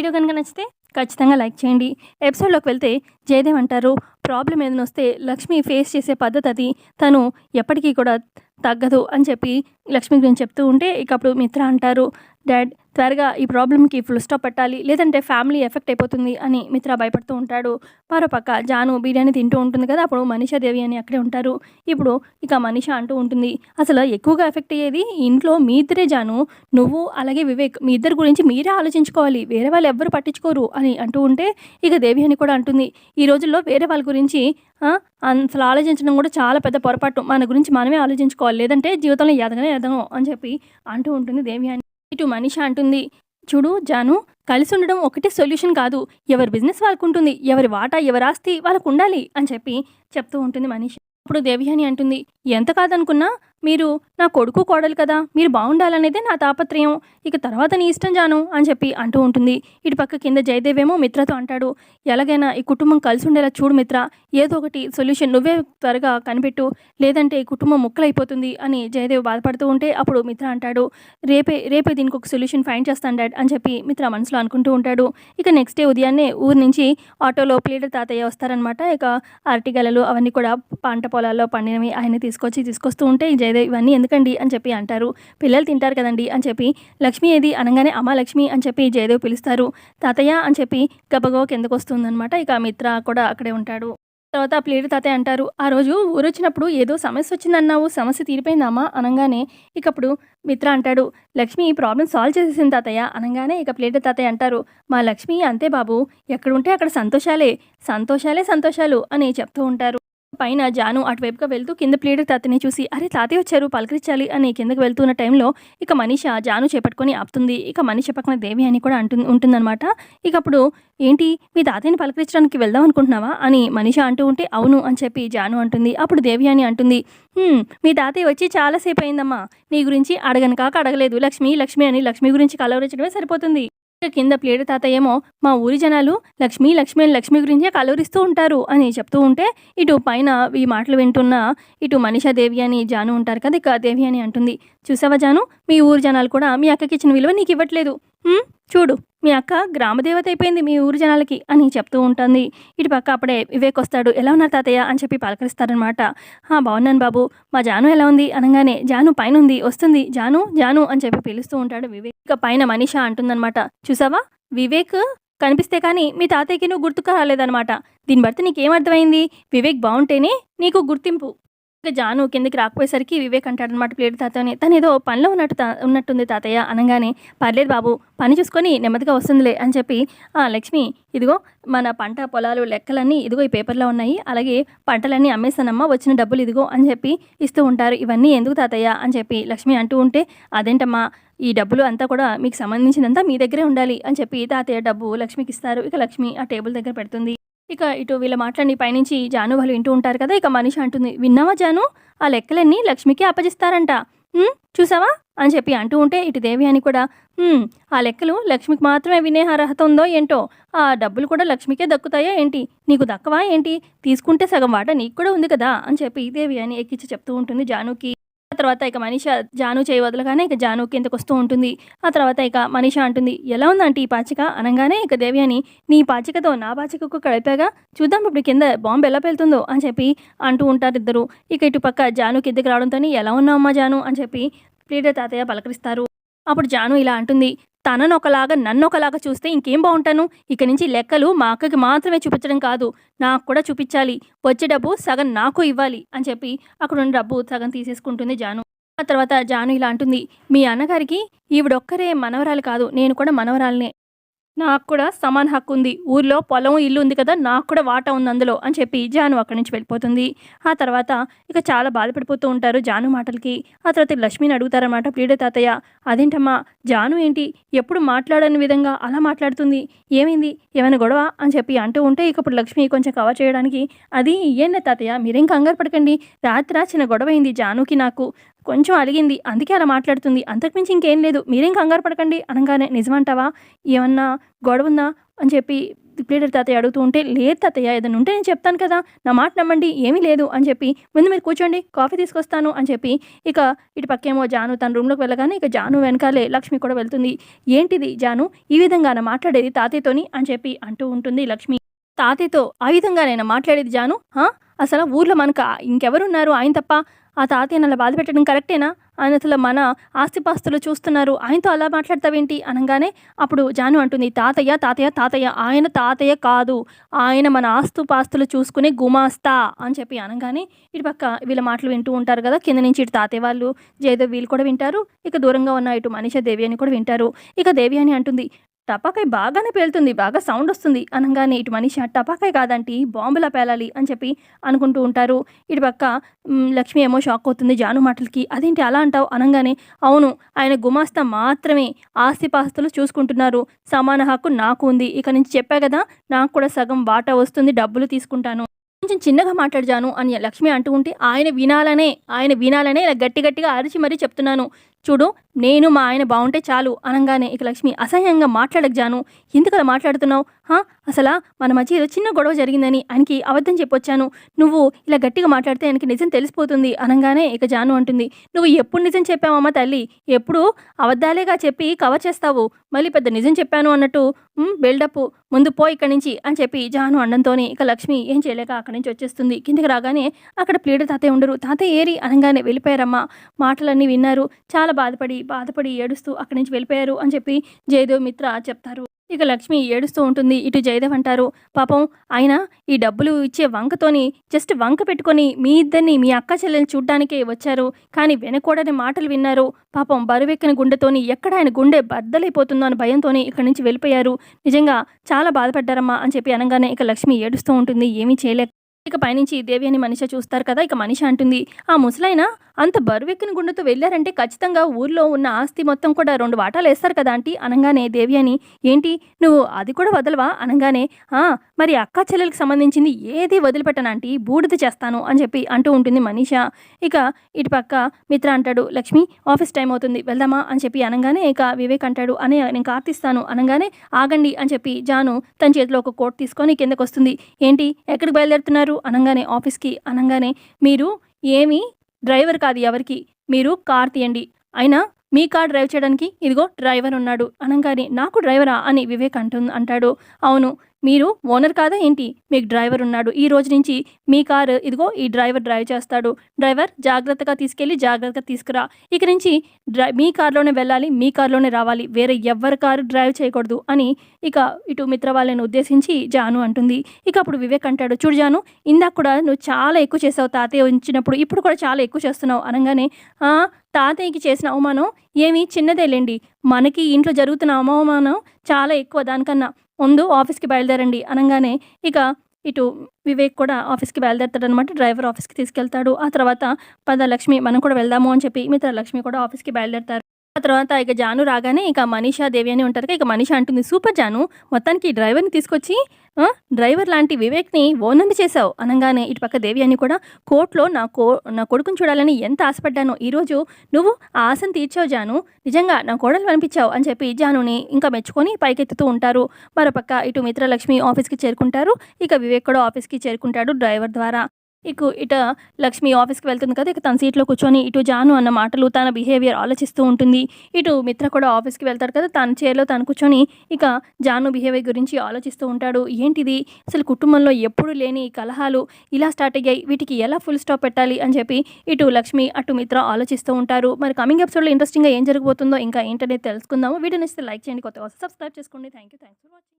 Video కనుక నచ్చితే ఖచ్చితంగా లైక్ చేయండి. ఎపిసోడ్లోకి వెళ్తే జయదేవ్ అంటారు ప్రాబ్లం ఏదైనా వస్తే లక్ష్మి ఫేస్ చేసే పద్ధతి అది. తను ఎప్పటికీ కూడా తగ్గదు అని చెప్పి లక్ష్మి గురించి చెప్తూ ఉంటే ఇక అప్పుడు మిత్ర అంటారు డాడ్ త్వరగా ఈ ప్రాబ్లమ్కి ఫుల్ స్టాప్ పెట్టాలి. లేదంటే ఫ్యామిలీ ఎఫెక్ట్ అయిపోతుంది అని మిత్ర భయపడుతూ ఉంటాడు. మరోపక్క జాను బిర్యానీ తింటూ ఉంటుంది కదా అప్పుడు మనీషా దేవి అని అక్కడే ఉంటారు. ఇప్పుడు ఇక మనీష అంటూ ఉంటుంది అసలు ఎక్కువగా ఎఫెక్ట్ అయ్యేది ఇంట్లో మీ ఇద్దరే జాను. నువ్వు అలాగే వివేక్ మీ ఇద్దరు గురించి మీరే ఆలోచించుకోవాలి. వేరే వాళ్ళు ఎవ్వరు పట్టించుకోరు అని అంటూ ఉంటే ఇక దేవి అని కూడా అంటుంది. ఈ రోజుల్లో వేరే వాళ్ళ గురించి అసలు ఆలోచించడం కూడా చాలా పెద్ద పొరపాటు. మన గురించి మనమే ఆలోచించుకోవాలి. లేదంటే జీవితంలో ఎదగనే ఎదగం అని చెప్పి అంటూ ఉంటుంది దేవి అని. ఇటు మనిష అంటుంది చూడు జాను కలిసి ఉండడం ఒకటే సొల్యూషన్ కాదు. ఎవరి బిజినెస్ వాళ్ళకు ఉంటుంది. ఎవరి వాటా ఎవరి ఆస్తి వాళ్ళకు ఉండాలి అని చెప్పి చెప్తూ ఉంటుంది మనిషి. అప్పుడు దేవియాని అంటుంది ఎంత కాదనుకున్నా మీరు నా కొడుకు కోడలు కదా మీరు బాగుండాలనేదే నా తాపత్రయం. ఇక తర్వాత నీ ఇష్టం జాను అని చెప్పి అంటూ ఉంటుంది. ఇటు పక్క కింద జయదేవేమో మిత్రతో అంటాడు. ఎలాగైనా ఈ కుటుంబం కలిసి ఉండేలా చూడు మిత్ర ఏదో ఒకటి సొల్యూషన్ నువ్వే త్వరగా కనిపెట్టు. లేదంటే ఈ కుటుంబం ముక్కలైపోతుంది అని జయదేవ్ బాధపడుతూ ఉంటే అప్పుడు మిత్ర అంటాడు. రేపే రేపే దీనికి ఒక సొల్యూషన్ ఫైండ్ చేస్తాను డాడ్ అని చెప్పి మిత్ర మనసులో అనుకుంటూ ఉంటాడు. ఇక నెక్స్ట్ డే ఉదయాన్నే ఊరు నుంచి ఆటోలో ప్లీడర్ తాతయ్య వస్తారనమాట ఇక అరటిగలలు అవన్నీ కూడా పంట పొలాల్లో పండినవి ఆయన తీసుకొచ్చి తీసుకొస్తూ ఉంటే జయ జయదేవ్ ఇవన్నీ ఎందుకండి అని చెప్పి అంటారు. పిల్లలు తింటారు కదండి అని చెప్పి లక్ష్మి ఏది అనగానే అమ్మ లక్ష్మి అని చెప్పి జయదేవ్ పిలుస్తారు. తాతయ్య అని చెప్పి గబగో కిందకు వస్తుందన్నమాట. ఇక మిత్ర కూడా అక్కడే ఉంటాడు. తర్వాత ఆ ప్లేట్ తాతయ్య అంటారు ఆ రోజు ఊరొచ్చినప్పుడు ఏదో సమస్య వచ్చిందన్నావు సమస్య తీరిపోయిందమ్మా అనగానే ఇక అప్పుడు మిత్ర అంటాడు లక్ష్మి ఈ ప్రాబ్లం సాల్వ్ చేసేసింది తాతయ్య అనగానే ఇక ప్లేట్ తాతయ్య అంటారు మా లక్ష్మి అంతే బాబు ఎక్కడుంటే అక్కడ సంతోషాలే సంతోషాలే సంతోషాలు అని చెప్తూ ఉంటారు. పైన జాను అటువైపుగా వెళ్తూ కింద ప్లేట్ తాతని చూసి అరే తాతయ్య వచ్చారు పలకరించాలి అని కిందకి వెళ్తున్న టైంలో ఇక మనిష జాను చేపట్టుకొని ఆపుతుంది. ఇక మనిష పక్కన దేవి అని కూడా అంటు ఉంటుందన్నమాట. ఇక అప్పుడు ఏంటి మీ తాతయ్యని పలకరించడానికి వెళ్దాం అనుకుంటున్నావా? అని మనిష అంటూ ఉంటే అవును అని చెప్పి జాను అంటుంది. అప్పుడు దేవి అని అంటుంది మీ తాతయ్య వచ్చి చాలాసేపు అయిందమ్మా. నీ గురించి అడగను కాక అడగలేదు. లక్ష్మి లక్ష్మి అని లక్ష్మి గురించి కలవరించడమే సరిపోతుంది. కింద ప్లేడు తాతయ్యేమో మా ఊరి జనాలు లక్ష్మి లక్ష్మి అని లక్ష్మి గురించే కలవరిస్తూ ఉంటారు అని చెప్తూ ఉంటే ఇటు పైన ఈ మాటలు వింటున్న ఇటు మనిషా దేవి అని జాను ఉంటారు కదా ఇక దేవి అని అంటుంది. చూసావా జాను? మీ ఊరు జనాలు కూడా మీ అక్కకి ఇచ్చిన విలువ నీకు ఇవ్వట్లేదు. చూడు మీ అక్క గ్రామదేవత అయిపోయింది మీ ఊరు జనాలకి అని చెప్తూ ఉంటుంది. ఇటు పక్క అప్పుడే వివేక్ వస్తాడు. ఎలా ఉన్నారు తాతయ్య? అని చెప్పి పలకరిస్తారనమాట బాగున్నాను బాబు. మా జాను ఎలా ఉంది? అనగానే జాను పైన ఉంది వస్తుంది. జాను జాను అని చెప్పి పిలుస్తూ ఉంటాడు వివేక్. ఇక పైన మనీష అంటుందన్నమాట. చూసావా? వివేక్ కనిపిస్తే కానీ మీ తాతయ్యకి నువ్వు గుర్తుకు రాలేదనమాట దీన్ని బట్టి నీకేమర్థమైంది వివేక్ బాగుంటేనే నీకు గుర్తింపు. ఇక జాను కిందకి రాకపోయేసరికి వివేక్ అంటాడనమాట ప్లేట్ తాతని తను ఏదో పనిలో ఉన్నట్టు తా- ఉన్నట్టుంది తాతయ్య అనగానే పర్లేదు బాబు పని చూసుకొని నెమ్మదిగా వస్తుందిలే అని చెప్పి "ఆ, లక్ష్మి ఇదిగో మన పంట పొలాలు లెక్కలన్నీ ఇదిగో ఈ పేపర్లో ఉన్నాయి. అలాగే పంటలన్నీ అమ్మేస్తానమ్మా వచ్చిన డబ్బులు ఇదిగో అని చెప్పి ఇస్తూ ఉంటారు. ఇవన్నీ ఎందుకు తాతయ్య? అని చెప్పి లక్ష్మి అంటూ ఉంటే అదేంటమ్మా ఈ డబ్బులు అంతా కూడా మీకు సంబంధించినంతా మీ దగ్గరే ఉండాలి అని చెప్పి తాతయ్య డబ్బు లక్ష్మికి ఇస్తారు ఇక లక్ష్మి ఆ టేబుల్ దగ్గర పెడుతుంది. ఇక ఇటు వీళ్ళ మాట్లాడి పైనుంచి జాను వాళ్ళు వింటూ ఉంటారు కదా ఇక మనిషి అంటుంది విన్నావా జాను? ఆ లెక్కలన్నీ లక్ష్మికి అప్పజిస్తారంట. చూసావా? అని చెప్పి అంటూ ఉంటే ఇటు దేవి అని కూడా ఆ లెక్కలు లక్ష్మికి మాత్రమే వినే అర్హత ఉందో ఏంటో? ఆ డబ్బులు కూడా లక్ష్మికే దక్కుతాయా ఏంటి? నీకు దక్కవా ఏంటి? తీసుకుంటే సగం వాట నీకు కూడా ఉంది కదా? అని చెప్పి దేవి అని ఎక్కించి చెప్తూ ఉంటుంది జానుకి. తర్వాత ఇక మనీష జాను చేయి వదలగానే ఇక జాను కిందకు వస్తూ ఉంటుంది. ఆ తర్వాత ఇక మనీష అంటుంది ఎలా ఉందంటే ఈ పాచిక? అనగానే ఇక దేవి అని నీ పాచికతో నా పాచికకు కలిపాగా చూద్దాం ఇప్పుడు కింద బాంబు ఎలా పెళ్తుందో అని చెప్పి అంటూ ఉంటారు ఇద్దరు. ఇక ఇటు పక్క జాను కిందకి రావడంతో ఎలా ఉన్నావమ్మా జాను? అని చెప్పి ప్లీడర్ తాతయ్య పలకరిస్తారు. అప్పుడు జాను ఇలా అంటుంది తనను ఒకలాగా నన్ను ఒకలాగా చూస్తే ఇంకేం బాగుంటాను? ఇక నుంచి లెక్కలు మా అక్కకి మాత్రమే చూపించడం కాదు. నాకు కూడా చూపించాలి. వచ్చే డబ్బు సగం నాకు ఇవ్వాలి అని చెప్పి అక్కడ ఉన్న డబ్బు సగం తీసేసుకుంటుంది జాను. ఆ తర్వాత జాను ఇలా అంటుంది మీ అన్నగారికి ఈవిడొక్కరే మనవరాలు కాదు. నేను కూడా మనవరాలనే. నాకు కూడా సమాన హక్కు ఉంది. ఊర్లో పొలం ఇల్లు ఉంది కదా నాకు కూడా వాటా ఉంది అందులో అని చెప్పి జాను అక్కడి నుంచి వెళ్ళిపోతుంది. ఆ తర్వాత ఇక చాలా బాధపడిపోతూ ఉంటారు జాను మాటలకి. ఆ తర్వాత లక్ష్మిని అడుగుతారన్నమాట ప్లీడ తాతయ్య అదేంటమ్మా జాను ఏంటి? ఎప్పుడు మాట్లాడని విధంగా అలా మాట్లాడుతుంది? ఏమైంది? ఏమైనా గొడవ? అని చెప్పి అంటూ ఉంటే ఇక ఇప్పుడు లక్ష్మి కొంచెం కవర్ చేయడానికి అది ఏంటి తాతయ్య మీరేం కంగారు పడకండి. రాత్రి చిన్న గొడవ అయింది జానుకి నాకు. కొంచెం అలిగింది. అందుకే అలా మాట్లాడుతుంది. అంతకుమించి ఇంకేం లేదు. మీరేం కంగారు పడకండి. అనగానే నిజమంటావా? ఏమన్నా గొడవ ఉందా అని చెప్పి లీడర్ తాతయ్య అడుగుతూ ఉంటే లేదు తాతయ్య ఏదైనా ఉంటే నేను చెప్తాను కదా. నా మాట నమ్మండి. ఏమీ లేదు. అని చెప్పి ముందు మీరు కూర్చోండి. కాఫీ తీసుకొస్తాను. అని చెప్పి ఇక ఇటు పక్కేమో జాను తన రూమ్లోకి వెళ్ళగానే ఇక జాను వెనకాలే లక్ష్మి కూడా వెళ్తుంది. ఏంటిది జాను? ఈ విధంగా నా మాట్లాడేది తాతయ్యతోని? అని చెప్పి అంటూ ఉంటుంది లక్ష్మి. తాతయ్యతో ఆ విధంగా నేను మాట్లాడేది జాను? అసలు ఊర్లో మనకు? ఇంకెవరున్నారు? ఆయన తప్ప? ఆ తాతయ్య అలా బాధ పెట్టడం కరెక్టేనా? ఆయన అసలు మన ఆస్తిపాస్తులు చూస్తున్నారు. ఆయనతో అలా మాట్లాడతావేంటి? అనగానే అప్పుడు జాను అంటుంది తాతయ్య తాతయ్య తాతయ్య ఆయన తాతయ్య కాదు. ఆయన మన ఆస్తుపాస్తులు చూసుకునే గుమాస్తా అని చెప్పి అనగానే ఇటు పక్క వీళ్ళ మాటలు వింటూ ఉంటారు కదా కింద నుంచి ఇటు తాతయ్య వాళ్ళు జయదేవ్ వీళ్ళు కూడా వింటారు. ఇక దూరంగా ఉన్న ఇటు మనీషా దేవి అని కూడా వింటారు. ఇక దేవి అని అంటుంది టపాకాయ బాగానే పేలుతుంది బాగా సౌండ్ వస్తుంది అనగానే ఇటు మనిషి టపాకాయ కాదంటి బాంబులా పేలాలి అని చెప్పి అనుకుంటూ ఉంటారు. ఇటు పక్క లక్ష్మి ఏమో షాక్ అవుతుంది జాను మాటలకి అదేంటి అలా అంటావు? అనగానే అవును ఆయన గుమాస్తా మాత్రమే ఆస్తిపాస్తులు చూసుకుంటున్నారు. సమాన హక్కు నాకు ఉంది. ఇక నుంచి చెప్పా కదా నాకు కూడా సగం వాటా వస్తుంది డబ్బులు తీసుకుంటాను. కొంచెం చిన్నగా మాట్లాడజాను అని లక్ష్మి అంటూ ఉంటే ఆయన వినాలనే ఆయన వినాలనే ఇలా గట్టి గట్టిగా అరిచి మరీ చెప్తున్నాను. చూడు నేను మా ఆయన బాగుంటే చాలు అనగానే ఇక లక్ష్మి అసహ్యంగా మాట్లాడక జాను ఎందుకు అలా మాట్లాడుతున్నావు? హా? అసలా మన మధ్య ఏదో చిన్న గొడవ జరిగిందని ఆయనకి అబద్ధం చెప్పొచ్చాను. నువ్వు ఇలా గట్టిగా మాట్లాడితే ఆయనకి నిజం తెలిసిపోతుంది అనగానే ఇక జాను అంటుంది. నువ్వు ఎప్పుడు నిజం చెప్పావమ్మా తల్లి? ఎప్పుడు అబద్ధాలేగా చెప్పి కవర్ చేస్తావు. మళ్ళీ పెద్ద నిజం చెప్పాను అన్నట్టు బిల్డప్ ముందు పో ఇక్కడి నుంచి అని చెప్పి జాను అండంతోనే ఇక లక్ష్మి ఏం చేయలేక అక్కడి నుంచి వచ్చేస్తుంది. కిందికి రాగానే అక్కడ ప్లీడర్ తాతయ్య ఉండరు. తాతయ్య ఏరి అనగానే వెళ్ళిపోయారమ్మా. మాటలన్నీ విన్నారు. చాలా బాధపడి బాధపడి ఏడుస్తూ అక్కడి నుంచి వెళ్ళిపోయారు అని చెప్పి జయదేవ్ మిత్ర చెప్తారు. ఇక లక్ష్మి ఏడుస్తూ ఉంటుంది. ఇటు జయదేవ్ అంటారు పాపం ఆయన ఈ డబ్బులు ఇచ్చే వంకతోని జస్ట్ వంక పెట్టుకొని మీ ఇద్దరిని మీ అక్క చెల్లెల్ని చూడ్డానికే వచ్చారు. కానీ వినకూడని మాటలు విన్నారు. పాపం బరువెక్కిన గుండెతోని ఎక్కడ ఆయన గుండె బద్దలైపోతుందో అని భయంతోని ఇక్కడి నుంచి వెళ్ళిపోయారు. నిజంగా చాలా బాధపడ్డారమ్మా అని చెప్పి అనగానే ఇక లక్ష్మి ఏడుస్తూ ఉంటుంది. ఏమీ చేయలేక ఇక పైనుంచి దేవి అని మనిషి చూస్తారు కదా ఇక మనిషి అంటుంది. ఆ ముసలైనా అంత బరువెక్కిన గుండెతో వెళ్ళారంటే ఖచ్చితంగా ఊర్లో ఉన్న ఆస్తి మొత్తం కూడా రెండు వాటాలు వేస్తారు కదా ఆంటీ. అనగానే దేవి అని ఏంటి నువ్వు అది కూడా వదలవా? అనగానే ఆ మరి అక్క చెల్లెలకు సంబంధించింది ఏది వదిలిపెట్టనంటీ బూడిద చేస్తాను అని చెప్పి అంటూ ఉంటుంది మనీష. ఇక ఇటు పక్క మిత్ర అంటాడు లక్ష్మి ఆఫీస్ టైం అవుతుంది వెళ్దామా? అని చెప్పి అనగానే ఇక వివేక్ అంటాడు అనే నేను కార్తిస్తాను అనగానే ఆగండి అని చెప్పి జాను తన చేతిలో ఒక కోట్ తీసుకొని కిందకు వస్తుంది. ఏంటి ఎక్కడికి బయలుదేరుతున్నారు? అనగానే ఆఫీస్కి. అనగానే మీరు ఏమి డ్రైవర్ కాదు ఎవరికి మీరు కార్ తీయండి. అయినా మీ కార్ డ్రైవ్ చేయడానికి ఇదిగో డ్రైవర్ ఉన్నాడు. అనగానే నాకు డ్రైవరా? అని వివేక్ అంటు అంటాడు. అవును మీరు ఓనర్ కాదా ఏంటి? మీకు డ్రైవర్ ఉన్నాడు. ఈ రోజు నుంచి మీ కారు ఇదిగో ఈ డ్రైవర్ డ్రైవ్ చేస్తాడు. డ్రైవర్ జాగ్రత్తగా తీసుకెళ్ళి జాగ్రత్తగా తీసుకురా. ఇక నుంచి డ్రై మీ కారులోనే వెళ్ళాలి మీ కారులోనే రావాలి. వేరే ఎవరి కారు డ్రైవ్ చేయకూడదు అని ఇక ఇటు మిత్ర వాళ్ళని ఉద్దేశించి జాను అంటుంది. ఇక అప్పుడు వివేక్ అంటాడు చూడు జాను ఇందాక కూడా నువ్వు చాలా ఎక్కువ చేసావు తాతయ్య ఉంచినప్పుడు. ఇప్పుడు కూడా చాలా ఎక్కువ చేస్తున్నావు. అనగానే తాతయ్యకి చేసిన అవమానం ఏమీ చిన్నదేలేండి మనకి ఇంట్లో జరుగుతున్న అవమానం చాలా ఎక్కువ. దానికన్నా ముందు ఆఫీస్కి బయలుదేరండి అనగానే ఇక ఇటు వివేక్ కూడా ఆఫీస్కి బయలుదేరుతాడు అనమాట డ్రైవర్ ఆఫీస్కి తీసుకెళ్తాడు. ఆ తర్వాత పద లక్ష్మి మనం కూడా వెళ్దాము అని చెప్పి మిత్ర లక్ష్మి కూడా ఆఫీస్కి బయలుదేరుతారు. ఆ తర్వాత ఇక జాను రాగానే ఇక మనీషా దేవి అని ఉంటారు ఇక మనీషా అంటుంది సూపర్ జాను మొత్తానికి ఈ డ్రైవర్ని తీసుకొచ్చి డ్రైవర్ లాంటి వివేక్ని ఓనంది చేశావు? అనగానే ఇటు పక్క దేవి అని కూడా కోర్టులో నా కో నా కొడుకుని చూడాలని ఎంత ఆశపడ్డానో ఈరోజు నువ్వు ఆ ఆశను తీర్చావు జాను. నిజంగా నా కోడలు అనిపించావు అని చెప్పి జానుని ఇంకా మెచ్చుకొని పైకెత్తుతూ ఉంటారు. మరోపక్క ఇటు మిత్రలక్ష్మి ఆఫీస్కి చేరుకుంటారు. ఇక వివేక్ కూడా ఆఫీస్కి చేరుకుంటాడు డ్రైవర్ ద్వారా. ఇక ఇట లక్ష్మి ఆఫీస్కి వెళ్తుంది కదా ఇక తన సీట్లో కూర్చొని ఇటు జాను అన్న మాటలు తన బిహేవియర్ ఆలోచిస్తూ ఉంటుంది. ఇటు మిత్ర కూడా ఆఫీస్కి వెళ్తాడు కదా తన చైర్లో తను కూర్చొని ఇక జాను బిహేవియర్ గురించి ఆలోచిస్తూ ఉంటాడు. ఏంటిది? అసలు కుటుంబంలో ఎప్పుడు లేని కలహాలు ఇలా స్టార్ట్ అయ్యాయి. వీటికి ఎలా ఫుల్ స్టాప్ పెట్టాలి అని చెప్పి ఇటు లక్ష్మి అటు మిత్ర ఆలోచిస్తూ ఉంటారు. మరి కమింగ్ ఎపిసోడ్లో ఇంట్రెస్టింగ్గా ఏం జరగబోతుందో ఇంకా ఏంటనేది తెలుసుకుందాము. వీడియో నచ్చితే లైక్ చేయండి కొత్తగా సబ్స్క్రైబ్ చేసుకోండి. Thank you thanks for watching